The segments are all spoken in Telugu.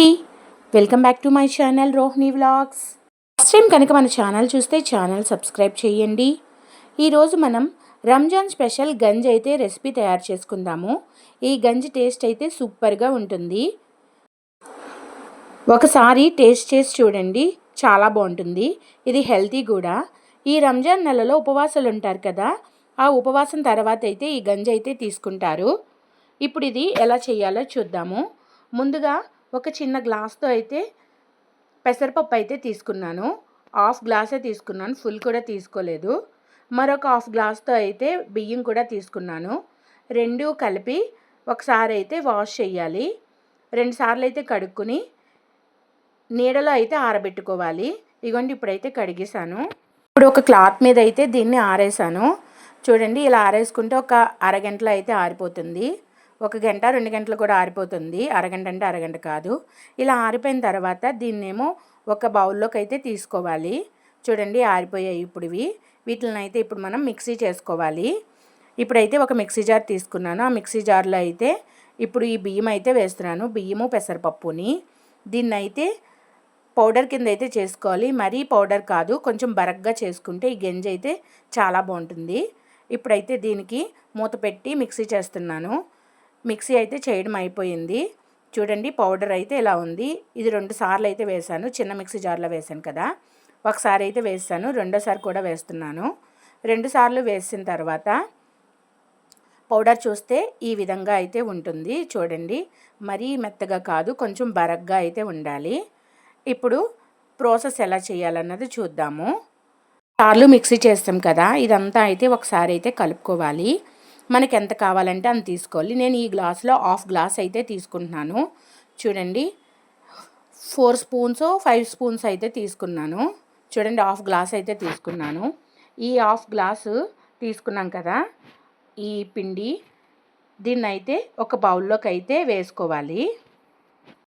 అండి. Welcome back to my channel Rohini vlogs first time కనుక మన ఛానల్ చూస్తే ఛానల్ సబ్స్క్రైబ్ చేయండి. ఈరోజు మనం రంజాన్ స్పెషల్ గంజి అయితే రెసిపీ తయారు చేసుకుందాము. ఈ గంజి టేస్ట్ అయితే సూపర్గా ఉంటుంది. ఒకసారి టేస్ట్ చేసి చూడండి. చాలా బాగుంటుంది. ఇది హెల్తీ కూడా. ఈ రంజాన్ నెలలో ఉపవాసాలు ఉంటారు కదా ఆ ఉపవాసం తర్వాత అయితే ఈ గంజి అయితే తీసుకుంటారు. ఇప్పుడు ఇది ఎలా చేయాలో చూద్దాము. ముందుగా ఒక చిన్న గ్లాస్తో అయితే పెసరపప్పు అయితే తీసుకున్నాను. హాఫ్ గ్లాసే తీసుకున్నాను. ఫుల్ కూడా తీసుకోలేదు. మరొక హాఫ్ గ్లాస్తో అయితే బియ్యం కూడా తీసుకున్నాను. రెండు కలిపి ఒకసారి అయితే వాష్ చేయాలి రెండు సార్లు అయితే కడుక్కుని నీడలో అయితే ఆరబెట్టుకోవాలి. ఇగోండి ఇప్పుడైతే కడిగేశాను. ఇప్పుడు ఒక క్లాత్ మీద అయితే దీన్ని ఆరేసాను చూడండి ఇలా ఆరేసుకుంటే ఒక అరగంటలో అయితే ఆరిపోతుంది. ఒక గంట రెండు గంటలు కూడా ఆరిపోతుంది. అరగంట అంటే అరగంట కాదు. ఇలా ఆరిపోయిన తర్వాత దీన్నేమో ఒక బౌల్లోకి అయితే తీసుకోవాలి. చూడండి ఆరిపోయాయి ఇప్పుడు ఇవి. వీటిని అయితే ఇప్పుడు మనం మిక్సీ చేసుకోవాలి. ఇప్పుడైతే ఒక మిక్సీ జార్ తీసుకున్నాను. ఆ మిక్సీ జార్లో అయితే ఇప్పుడు ఈ బియ్యం అయితే వేస్తున్నాను. బియ్యము పెసరపప్పుని. దీన్ని అయితే పౌడర్ కింద అయితే చేసుకోవాలి. మరీ పౌడర్ కాదు కొంచెం బరగ్గా చేసుకుంటే ఈ గంజి అయితే చాలా బాగుంటుంది. ఇప్పుడైతే దీనికి మూత పెట్టి మిక్సీ చేస్తున్నాను. మిక్సీ అయితే చేయడం అయిపోయింది. చూడండి పౌడర్ అయితే ఇలా ఉంది. ఇది రెండు సార్లు అయితే వేసాను చిన్న మిక్సీ జార్లో వేసాను కదా. ఒకసారి అయితే వేసాను రెండోసారి కూడా వేస్తున్నాను. రెండు సార్లు వేసిన తర్వాత పౌడర్ చూస్తే ఈ విధంగా అయితే ఉంటుంది. చూడండి. మరీ మెత్తగా కాదు కొంచెం బరగ్గా అయితే ఉండాలి. ఇప్పుడు ప్రాసెస్ ఎలా చేయాలన్నది చూద్దాము. సార్లు మిక్సీ చేస్తాం కదా. ఇదంతా అయితే ఒకసారి అయితే కలుపుకోవాలి. మనకి ఎంత కావాలంటే అంత తీసుకోవాలి. నేను ఈ గ్లాస్లో హాఫ్ గ్లాస్ అయితే తీసుకుంటున్నాను. చూడండి. ఫోర్ స్పూన్స్ ఫైవ్ స్పూన్స్ అయితే తీసుకున్నాను. చూడండి హాఫ్ గ్లాస్ అయితే తీసుకున్నాను. ఈ హాఫ్ గ్లాసు తీసుకున్నాం కదా ఈ పిండి. దీన్ని అయితే ఒక బౌల్లోకి అయితే వేసుకోవాలి.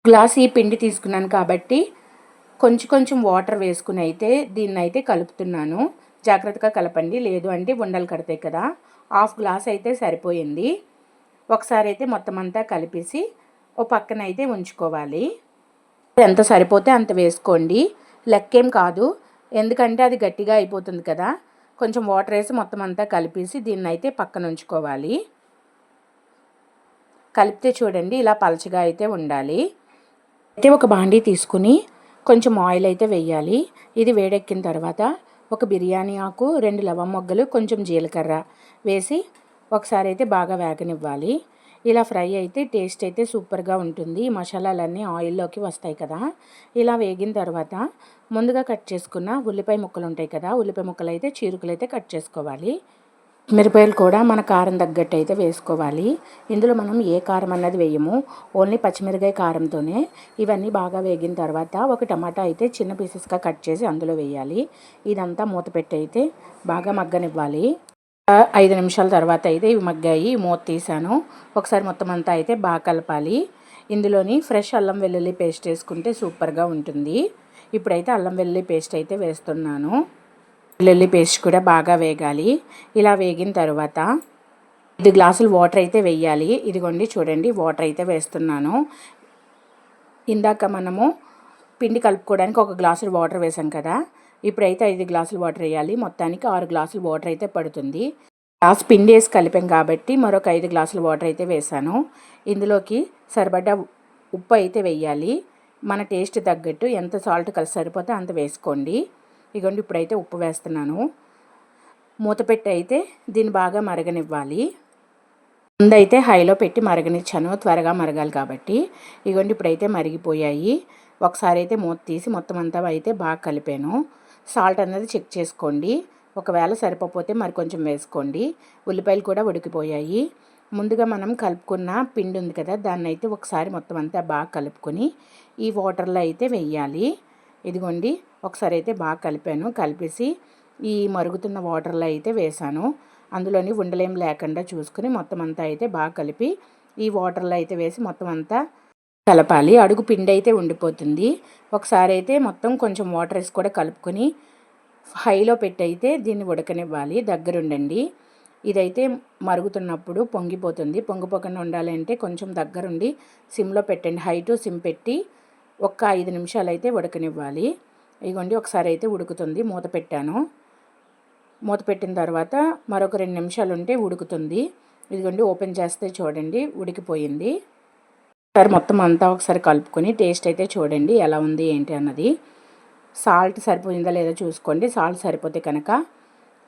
గ్లాస్ ఈ పిండి తీసుకున్నాను కాబట్టి కొంచెం కొంచెం వాటర్ వేసుకుని అయితే దీన్ని అయితే కలుపుతున్నాను. జాగ్రత్తగా కలపండి. లేదు అంటే ఉండలు కడతాయి కదా. హాఫ్ గ్లాస్ అయితే సరిపోయింది. ఒకసారి అయితే మొత్తం అంతా కలిపేసి ఓ పక్కన అయితే ఉంచుకోవాలి. ఎంత సరిపోతే అంత వేసుకోండి. లెక్కేం కాదు. ఎందుకంటే అది గట్టిగా అయిపోతుంది కదా. కొంచెం వాటర్ వేసి మొత్తం అంతా కలిపేసి దీన్ని అయితే పక్కన ఉంచుకోవాలి. కలిపితే చూడండి ఇలా పలచగా అయితే ఉండాలి. అయితే ఒక బాండీ తీసుకుని కొంచెం ఆయిల్ అయితే వేయాలి. ఇది వేడెక్కిన తర్వాత ఒక బిర్యానీ ఆకు రెండు లవం మొగ్గలు కొంచెం జీలకర్ర వేసి ఒకసారి అయితే బాగా వేగనివ్వాలి. ఇలా ఫ్రై అయితే టేస్ట్ అయితే సూపర్గా ఉంటుంది. మసాలాలన్నీ ఆయిల్లోకి వస్తాయి కదా. ఇలా వేగిన తర్వాత ముందుగా కట్ చేసుకున్న ఉల్లిపాయ ముక్కలు ఉంటాయి కదా. ఉల్లిపాయ ముక్కలు అయితే చీరుకులు అయితే కట్ చేసుకోవాలి. మిరపకాయలు కూడా మన కారం తగ్గట్టు అయితే వేసుకోవాలి. ఇందులో మనం ఏ కారం అన్నది వేయము. ఓన్లీ పచ్చిమిరకాయ కారంతోనే ఇవన్నీ బాగా వేగిన తర్వాత ఒక టమాటా అయితే చిన్న పీసెస్గా కట్ చేసి అందులో వేయాలి. ఇదంతా మూత పెట్టి అయితే బాగా మగ్గనివ్వాలి. ఐదు నిమిషాల తర్వాత అయితే ఇవి మగ్గాయి. మూత తీసాను. ఒకసారి మొత్తం అంతా అయితే బాగా కలపాలి. ఇందులోని ఫ్రెష్ అల్లం వెల్లుల్లి పేస్ట్ వేసుకుంటే సూపర్గా ఉంటుంది. ఇప్పుడైతే అల్లం వెల్లుల్లి పేస్ట్ అయితే వేస్తున్నాను. వెల్లుల్లి పేస్ట్ కూడా బాగా వేగాలి. ఇలా వేగిన తర్వాత ఐదు గ్లాసులు వాటర్ అయితే వేయాలి. ఇదిగోండి చూడండి వాటర్ అయితే వేస్తున్నాను. ఇందాక మనము పిండి కలుపుకోవడానికి ఒక గ్లాసులు వాటర్ వేసాం కదా ఇప్పుడైతే ఐదు గ్లాసులు వాటర్ వేయాలి. మొత్తానికి ఆరు గ్లాసులు వాటర్ అయితే పడుతుంది. గ్లాస్ పిండి వేసి కలిపాం కాబట్టి మరొక ఐదు గ్లాసులు వాటర్ అయితే వేసాను. ఇందులోకి సరిపడ్డ ఉప్పు అయితే వేయాలి. మన టేస్ట్ తగ్గట్టు ఎంత సాల్ట్ కలిసి సరిపోతే అంత వేసుకోండి. ఇగోండి ఇప్పుడైతే ఉప్పు వేస్తున్నాను. మూత పెట్టి అయితే దీన్ని బాగా మరగనివ్వాలి. ముందైతే హైలో పెట్టి మరగనిచ్చాను త్వరగా మరగాలి కాబట్టి. ఇగోండి ఇప్పుడైతే మరిగిపోయాయి. ఒకసారి అయితే మూత తీసి మొత్తం అంతా అయితే బాగా కలిపాను. సాల్ట్ అనేది చెక్ చేసుకోండి. ఒకవేళ సరిపోతే మరి కొంచెం వేసుకోండి. ఉల్లిపాయలు కూడా ఉడికిపోయాయి. ముందుగా మనం కలుపుకున్న పిండి ఉంది కదా దాన్ని అయితే ఒకసారి మొత్తం అంతా బాగా కలుపుకొని ఈ వాటర్లో అయితే వెయ్యాలి ఇదిగోండి ఒకసారి అయితే బాగా కలిపాను. కలిపేసి ఈ మరుగుతున్న వాటర్లో అయితే వేసాను. అందులోని ఉండలేం లేకుండా చూసుకుని మొత్తం అంతా అయితే బాగా కలిపి ఈ వాటర్లో అయితే వేసి మొత్తం అంతా కలపాలి. అడుగు పిండి అయితే ఉండిపోతుంది. ఒకసారి అయితే మొత్తం కొంచెం వాటర్ వేసి కూడా కలుపుకొని హైలో పెట్టి అయితే దీన్ని ఉడకనివ్వాలి. దగ్గరుండండి. ఇదైతే మరుగుతున్నప్పుడు పొంగిపోతుంది. పొంగిపోకుండా ఉండాలంటే కొంచెం దగ్గరుండి సిమ్లో పెట్టండి. హై టు సిమ్ పెట్టి ఒక్క ఐదు నిమిషాలు అయితే ఉడకనివ్వాలి. ఇదిగోండి ఒకసారి అయితే ఉడుకుతుంది. మూత పెట్టాను. మూత పెట్టిన తర్వాత మరొక రెండు నిమిషాలు ఉంటే ఉడుకుతుంది. ఇదిగోండి ఓపెన్ చేస్తే చూడండి ఉడికిపోయింది. ఒకసారి మొత్తం అంతా ఒకసారి కలుపుకొని టేస్ట్ అయితే చూడండి ఎలా ఉంది ఏంటి అన్నది. సాల్ట్ సరిపోయిందా లేదా చూసుకోండి. సాల్ట్ సరిపోతే కనుక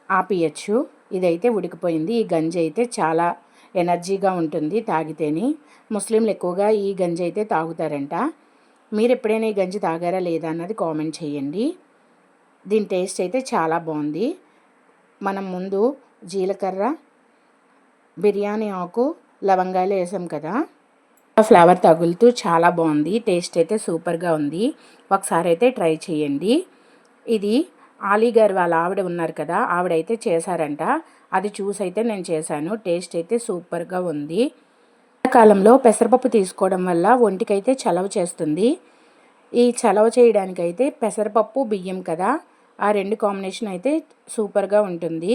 ఆపియచ్చు. ఇదైతే ఉడికిపోయింది. ఈ గంజి అయితే చాలా ఎనర్జీగా ఉంటుంది తాగితేని. ముస్లింలు ఎక్కువగా ఈ గంజి అయితే తాగుతారంట. మీరు ఎప్పుడైనా ఈ గంజి తాగారా లేదా అన్నది కామెంట్ చేయండి. దీని టేస్ట్ అయితే చాలా బాగుంది. మనం ముందు జీలకర్ర బిర్యానీ ఆకు లవంగాలు వేసాం కదా. ఫ్లేవర్ తగులుతూ చాలా బాగుంది. టేస్ట్ అయితే సూపర్గా ఉంది. ఒకసారి అయితే ట్రై చేయండి. ఇది ఆలీ గారు వాళ్ళ ఆవిడ ఉన్నారు కదా ఆవిడైతే చేశారంట. అది చూసి అయితే నేను చేశాను. టేస్ట్ అయితే సూపర్గా ఉంది. కాలంలో పెసరపప్పు తీసుకోవడం వల్ల ఒంటికైతే చలవ చేస్తుంది. ఈ చలవ చేయడానికైతే పెసరపప్పు బియ్యం కదా ఆ రెండు కాంబినేషన్ అయితే సూపర్గా ఉంటుంది.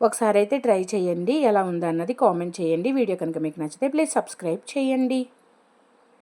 ఒకసారి అయితే ట్రై చేయండి ఎలా ఉందన్నది కామెంట్ చేయండి. వీడియో కనుక మీకు నచ్చితే ప్లీజ్ సబ్స్క్రైబ్ చేయండి.